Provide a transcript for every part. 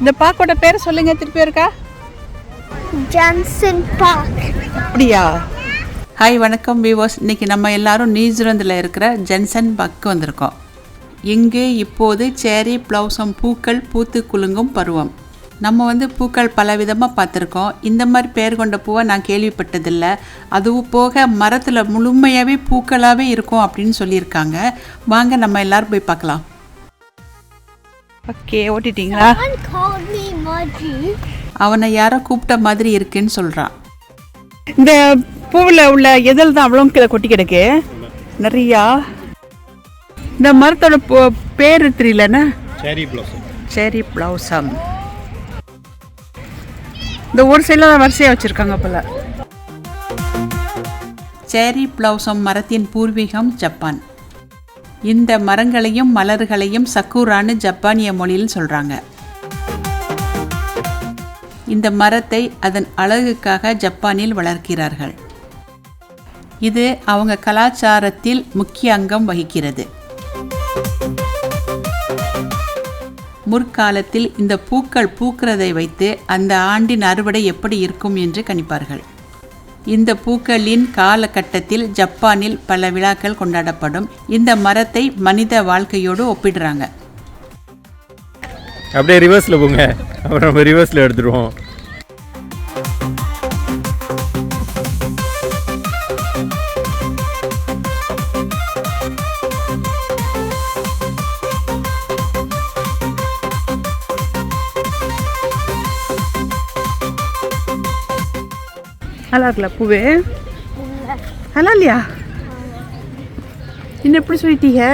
இந்த பார்க்கோட பேர் சொல்லுங்க திருப்பி இருக்கா ஜான்சன் பார்க் அப்படியா? ஹாய் வணக்கம் விவோஸ் இன்னைக்கு நம்ம எல்லாரும் நியூசிலாந்தில் இருக்கிற ஜென்சன் பக்கு வந்திருக்கோம். இங்கு இப்போது சேரி ப்ளவுசம் பூக்கள் பூத்து குலுங்கும் பருவம். நம்ம வந்து பூக்கள் பலவிதமாக பார்த்துருக்கோம். இந்த மாதிரி பேர் கொண்ட பூவை நான் கேள்விப்பட்டதில்லை. அதுவும் போக மரத்தில் முழுமையாகவே பூக்களாகவே இருக்கும் அப்படின்னு சொல்லியிருக்காங்க. வாங்க நம்ம எல்லாரும் போய் பார்க்கலாம். ஓகே ஓட்டிட்டீங்களா. அவனை யாரோ கூப்பிட்ட மாதிரி இருக்குன்னு சொல்கிறான் இந்த பூவில் உள்ள எதில் தான் அவ்வளோ கீழே கொட்டி கிடக்கு? நிறையா. இந்த மரத்தோட பு- பேர் தெரியலண்ணா செரி பிளாசம் செரி ப்ளவுசம் இந்த ஒரு சைடில் தான் வரிசையாக வச்சுருக்காங்க போல. செரி ப்ளவுசம் மரத்தின் பூர்வீகம் ஜப்பான். இந்த மரங்களையும் மலர்களையும் சக்கூரான்னு ஜப்பானிய மொழியில் சொல்கிறாங்க இந்த மரத்தை அதன் அழகுக்காக ஜப்பானில் வளர்க்கிறார்கள். இது அவங்க கலாச்சாரத்தில் முக்கிய அங்கம் வகிக்கிறது. முற்காலத்தில் இந்த பூக்கள் பூக்கிறதை வைத்து அந்த ஆண்டின் அறுவடை எப்படி இருக்கும் என்று கணிப்பார்கள். இந்த பூக்களின் காலகட்டத்தில் ஜப்பானில் பல விழாக்கள் கொண்டாடப்படும். இந்த மரத்தை மனித வாழ்க்கையோடு ஒப்பிடுறாங்க. அப்படியே ரிவர்ஸில் போங்க. அப்புறம் நம்ம ரிவர்ஸில் எடுத்துருவோம் நல்லா இருக்குல்ல பூவே? நல்லா இல்லையா என்ன எப்படி சொல்லிட்டீங்க?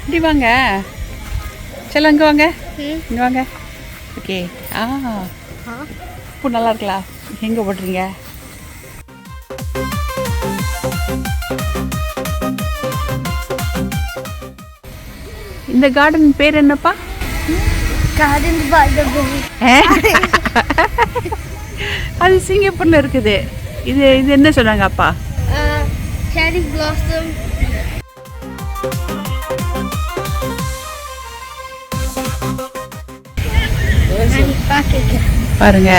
இப்படி வாங்க. செல்ல இங்கே வாங்க. இங்கே வாங்க. ஓகே ஆ. பூ நல்லா இருக்கலாம் எங்கே போடுறீங்க இந்த கார்டன் பேர் என்னப்பா? Bay. அது சிங்கப்பூர்ல இருக்குது. இது இது என்ன சொன்னாங்க அப்பா? cherry blossom. பாருங்க.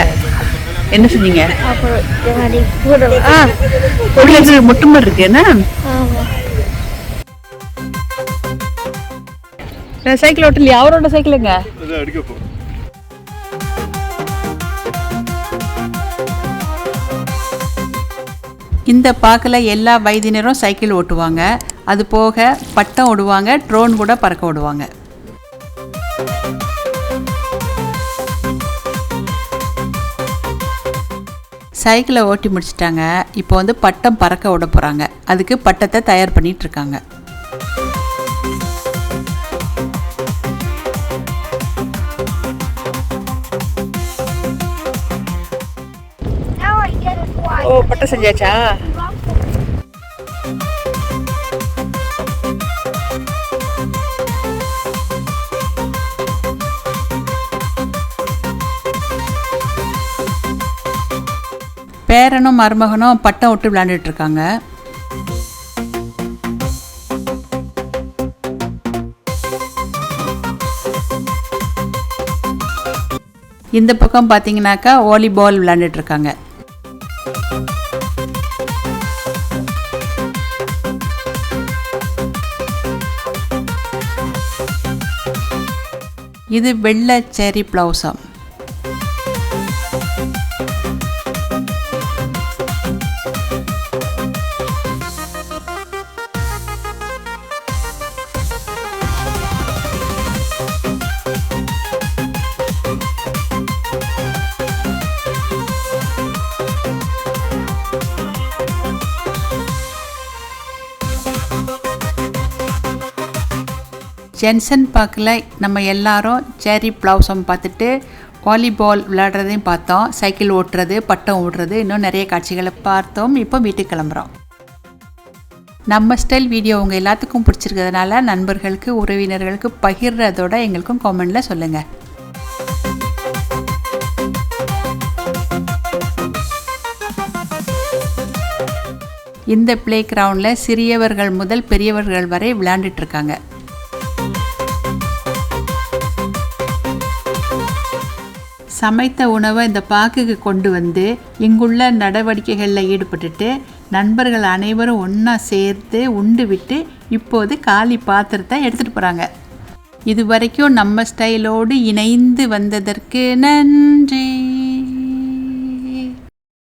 என்ன சொன்னீங்க? அப்புறம் ஜாடி போடும் ஆ உள்ள இது முட்டு மாதிரி இருக்கு. என்ன? நான் சைக்கிள் ஓட்டலையா? அவரோட சைக்கிளுங்க. இந்த பார்க்கில் எல்லா வயதினரும் சைக்கிள் ஓட்டுவாங்க. அது போக பட்டம் ஓடுவாங்க ட்ரோன் கூட பறக்க விடுவாங்க சைக்கிளை ஓட்டி முடிச்சிட்டாங்க. இப்போ வந்து பட்டம் பறக்க விட போகிறாங்க அதுக்கு பட்டத்தை தயார் பண்ணிட்டு wide. செஞ்சாச்சா பேரனும் மருமகனும் பட்டம் விட்டு விளையாண்டுட்டு இருக்காங்க இந்த பக்கம் பார்த்தீங்கன்னாக்கா வாலிபால் விளையாண்டுட்டு இருக்காங்க இது வெள்ளை செரி ப்ளவுசம் ஜென்சன் பார்க்கில் நம்ம எல்லாரும் சேரி ப்ளவுஸும் பார்த்துட்டு வாலிபால் விளையாடுறதையும் பார்த்தோம். சைக்கிள் ஓட்டுறது பட்டம் ஓடுறது இன்னும் நிறைய காட்சிகளை பார்த்தோம். இப்போ வீட்டுக்கு கிளம்புறோம். நம்ம ஸ்டைல் வீடியோ உங்கள் எல்லாத்துக்கும் பிடிச்சிருக்கிறதுனால நண்பர்களுக்கு உறவினர்களுக்கு பகிர்றதோட எங்களுக்கும் காமெண்டில் சொல்லுங்கள் இந்த ப்ளே கிரவுண்டில் சிறியவர்கள் முதல் பெரியவர்கள் வரை விளையாண்டுட்டு இருக்காங்க. சமைத்த உணவை இந்த பாக்குக்கு கொண்டு வந்து இங்குள்ள நடவடிக்கைகளில் ஈடுபட்டுட்டு நண்பர்கள் அனைவரும் ஒன்றா சேர்த்து உண்டு விட்டு இப்போது காலி பாத்திரத்தை எடுத்துகிட்டு போகிறாங்க இது வரைக்கும் நம்ம ஸ்டைலோடு இணைந்து வந்ததற்கு நன்றி.